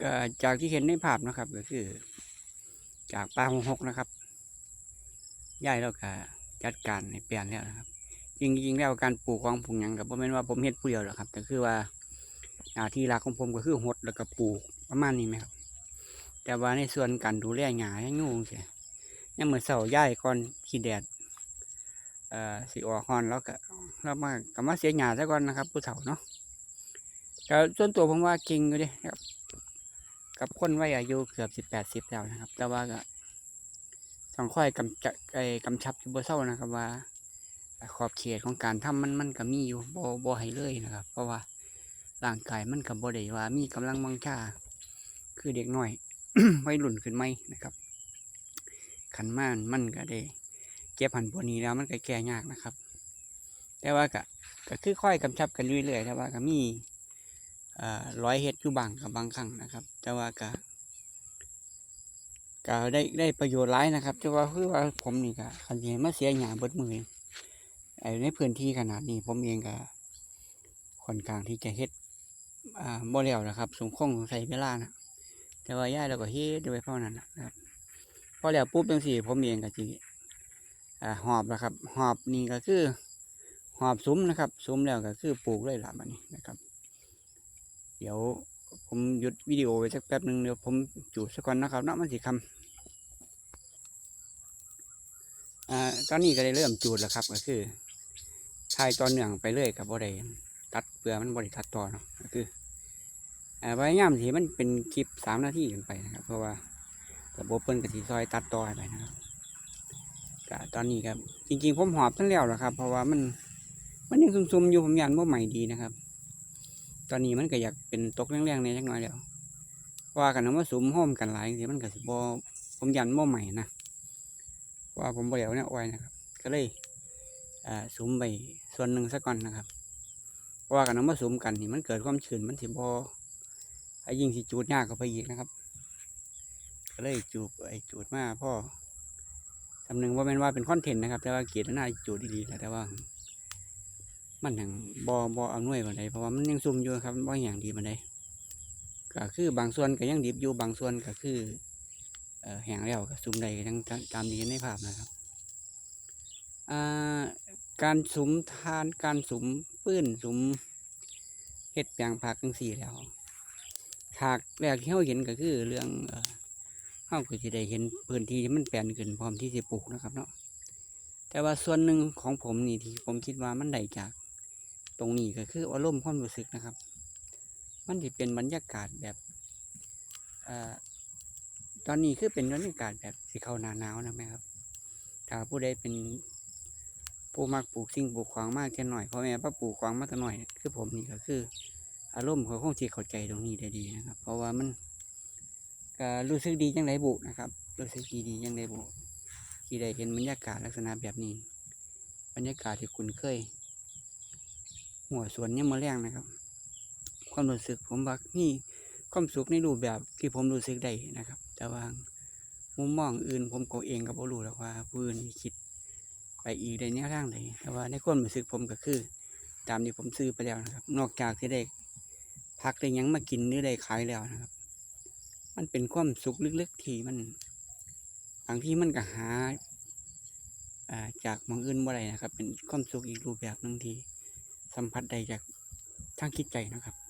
ก็จากที่เห็นในภาพนะครับ ก็คือ จากปลาหงหกนะครับย่ายเราก็จัดการในเปลี่ยนแล้วนะครับจริงๆแล้วการปลูกของผมยังกับผมเป็นว่าผมเฮ็ดผู้เดียวหรอกครับ แต่คือว่าหน้าที่หลักของผมก็คือหดแล้วก็ปลูกประมาณนี้ไหมครับ แต่ว่าในส่วนการดูแลหญ้าให้งูเสียยังเหมือนเสาย่ายก่อนขี้แดดเอ่อสิออกฮอนแล้วก็แล้วมาก็มาเสียหญ้าซะก่อนนะครับ ผู้เฒ่าเนาะก็ส่วนตัวผมว่าเก่งอยู่เดิครับ กับคนวัยอายุเกือบสิบแปดสิบแล้วนะครับ แต่ว่าก็ต้องค่อยกำจัดไอ้กำชับอยู่บ่เศร้านะครับว่า ขอบเขตของการทำมันมันก็มีอยู่บ่บ่ให้เลยนะครับ เพราะว่าร่างกายมันก็บ่ได้ว่ามีกำลังวังชาคือเด็กน้อยวัยรุ่นขึ้นไหมนะครับขันม่านมันก็ได้เจ็บหันปวดนี้แล้วมันก็แก้ยากนะครับ แต่ว่าก็ก็คือค่อยกำชับกันเรื่อยๆแต่ว่าก็มี ร้อยเฮ็ดอยู่บางกับบางครั้งนะครับ แต่ว่าก็ก็ได้ได้ประโยชน์หลายนะครับแต่ว่าคือว่าผมนี่ก็คันสิให้มาเสียหยาเบิดมือไอ้ในพื้นที่ขนาดนี้ผมเองก็ค่อนข้างที่จะเฮ็ดอ่าบ่แล้วนะครับ สมคงใส่เวลานะแต่ว่าย่าเราก็เฮ็ดด้วยเพราะนั้นนะครับพอแล้วปุ๊บจังซี่ผมเองก็สิอ่าหอบนะครับ หอบนี่ก็คือ หอบซุ้มนะครับซุ้มแล้วก็คือปลูกเลยล่ะบัดนี้นะครับ เดี๋ยวผมหยุดวิดีโอไว้สักแป๊บหนึ่งเดี๋ยวผมจูดสักก่อนนะครับนะมันสิคำอ่าตอนนี้ก็ได้เริ่มจูดแล้วครับ ก็คือถ่ายตอนเนื่องไปเรื่อยกับบ่ได้ตัดเปลือมันบ่ได้ตัดต่อเนาะก็คืออ่าพยายามที่มันเป็นคลิปสามนาทีขึ้นไปนะครับ เพราะว่าระบบเปิ้นกับสีซอยตัดต่อไปนะครับก็ตอนนี้ครับ จริงๆผมหอบทั้งแล้วแหละครับ เพราะว่ามันมันยังซุ่มๆอยู่ผมยันว่าใหม่ดีนะครับ ตอนนี้มันก็อยากเป็นตกแรงๆในจักหน่อยแล้วเพราะว่ากันนะว่าสุมห้อมกันหลายสิมันก็สิบ่ผมยันว่ใหม่นะว่าผมบ่แล้วเนี่ยอ้อยนะครับ ก็เลยอ่าสุมไปส่วนหนึ่งซะก่อนนะครับว่ากันเอามาสุมกันนี่มันเกิดความชื้นมันสิบอไอ้ยิ่งสิจูดยากเข้าไปอีกนะครับ ก็เลยจูบไอ้จูดมาพ่อสำนึงว่าเป็นว่าเป็นคอนเทนต์นะครับ แต่ว่าเกียรติหน้าจูดดีๆแต่ว่า มันอย่างบอบอเอาหน่วยมาไดเพราะว่ามันยังซุ่มอยู่ครับบ่อย่างดีมาไดก็คือบางส่วนก็ยังดิบอยู่บางส่วนก็คือแห้งแล้วก็ซุ่มได้ทั้งตามที่เห็นในภาพนะครับการสุมทานการสุมปื้นสุมเห็ดแปลงผักจังสี่แล้วฉากแรกที่เราเห็นก็คือเรื่องเอ่อเราก็จะได้เห็นพื้นที่ที่มันแปลนขึ้นพร้อมที่จะปลูกนะครับเนาะแต่ว่าส่วนหนึ่งของผมนี่ที่ผมคิดว่ามันได้จาก ตรงนี้ก็คืออารมณ์ความรู้สึกนะครับ มันจะเป็นบรรยากาศแบบอ่อตอนนี้คือเป็นบรรยากาศแบบสีเขาหนาหนาวนะแม่ครับ ถ้าผู้ใดเป็นผู้มักปลูกสิ่งปลูกของมากแค่หน่อยพ่อแม่ป้าปลูกของมากแต่หน่อย คือผมนี่ก็คือ อารมณ์เขาคงที่เข้าใจตรงนี้ได้ดีนะครับ เพราะว่ามันก็รู้สึกดีจังไดบุนะครับ รู้สึกดีดีจังไดบุที่ได้เห็นบรรยากาศลักษณะแบบนี้ บรรยากาศที่คุ้นเคย หัวสวนเนี่ยมมาแรงนะครับ ความรู้สึกผมว่านี่ความสุขในรูปแบบที่ผมรู้สึกได้นะครับ แต่ว่ามุมมองอื่นผมก็เองก็บ่รู้หรอกว่าผู้อื่นคิดไปอีกในแนวทางใดแต่ว่าในความรู้สึกผมก็คือ ตามที่ผมซื้อไปแล้วนะครับ นอกจากที่ได้พักได้ยังมากินหรือได้ขายแล้วนะครับ มันเป็นความสุขลึกๆที่มันบางที่มันก็หาจากมองอื่นบ่ได้นะครับ เป็นความสุขอีกรูปแบบหนึ่งที่ สัมผัสได้จากทางคิดใจนะครับ